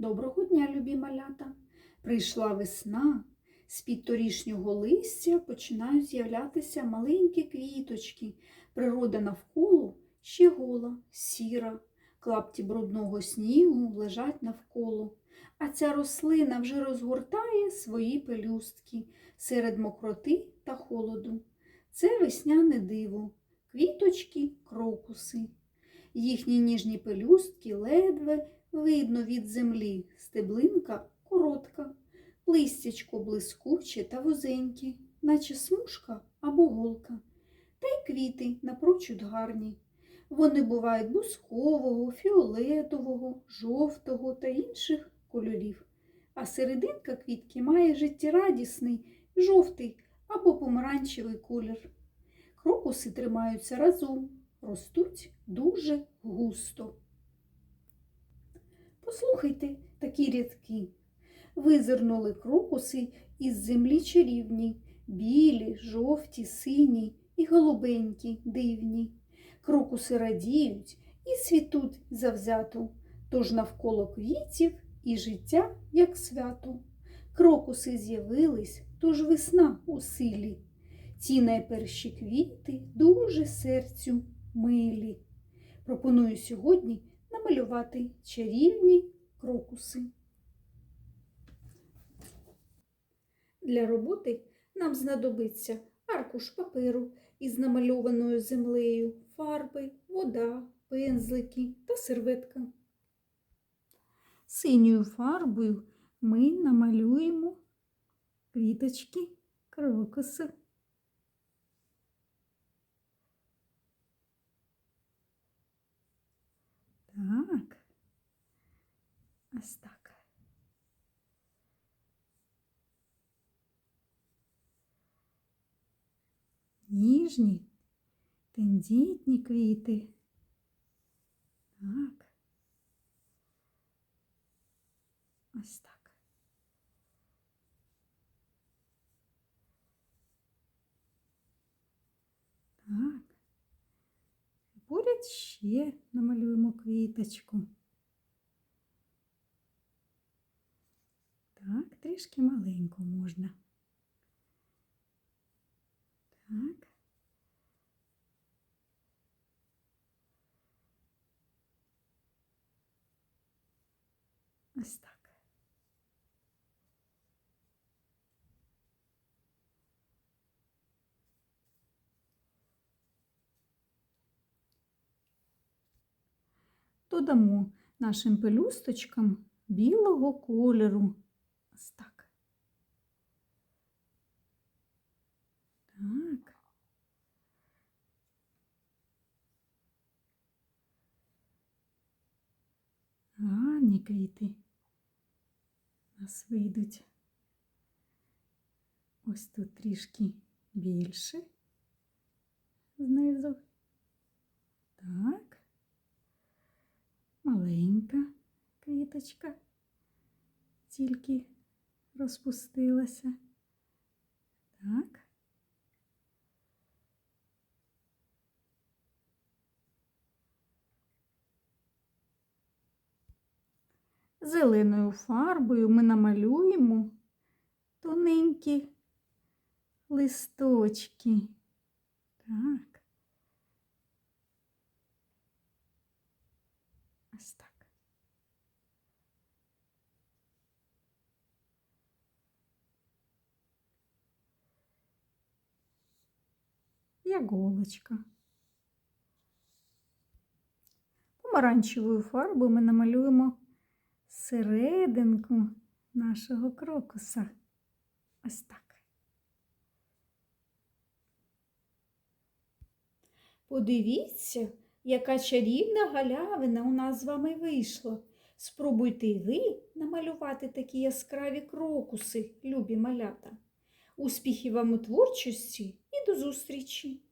Доброго дня, любі малята! Прийшла весна, з-під торішнього листя починають з'являтися маленькі квіточки. Природа навколо ще гола, сіра, клапті брудного снігу лежать навколо. А ця рослина вже розгортає свої пелюстки серед мокроти та холоду. Це весняне диво, квіточки, крокуси. Їхні ніжні пелюстки ледве видно від землі, стеблинка коротка, листячко блискуче та вузеньке, наче смужка або голка. Та й квіти напрочуд гарні. Вони бувають бускового, фіолетового, жовтого та інших кольорів. А серединка квітки має життєрадісний, жовтий або помаранчевий колір. Крокуси тримаються разом, ростуть дуже густо. Послухайте такі рядки. Визирнули крокуси із землі чарівні, білі, жовті, сині і голубенькі, дивні. Крокуси радіють і світуть завзято, тож навколо квітів і життя, як свято. Крокуси з'явились, тож весна у силі. Ці найперші квіти дуже серцю милі. Пропоную сьогодні намалювати чарівні крокуси. Для роботи нам знадобиться аркуш паперу із намальованою землею, фарби, вода, пензлики та серветка. Синьою фарбою ми намалюємо квіточки крокуси. Ось так. Ніжні, тендітні квіти. Так. Ось так. Так. Поряд ще намалюємо квіточку. Трішки маленьку можна. Так. Ось так. Додамо нашим пелюсточкам білого кольору. Ось так. Так. Гарні квіти нас вийдуть. Ось тут трішки більше знизу. Так. Маленька квіточка тільки розпустилася. Так. Зеленою фарбою ми намалюємо тоненькі листочки. Так. Ось так. Іголочка. Помаранчевою фарбою ми намалюємо серединку нашого крокуса. Ось так. Подивіться, яка чарівна галявина у нас з вами вийшла. Спробуйте й ви намалювати такі яскраві крокуси, любі малята. Успіхів вам у творчості і до зустрічі!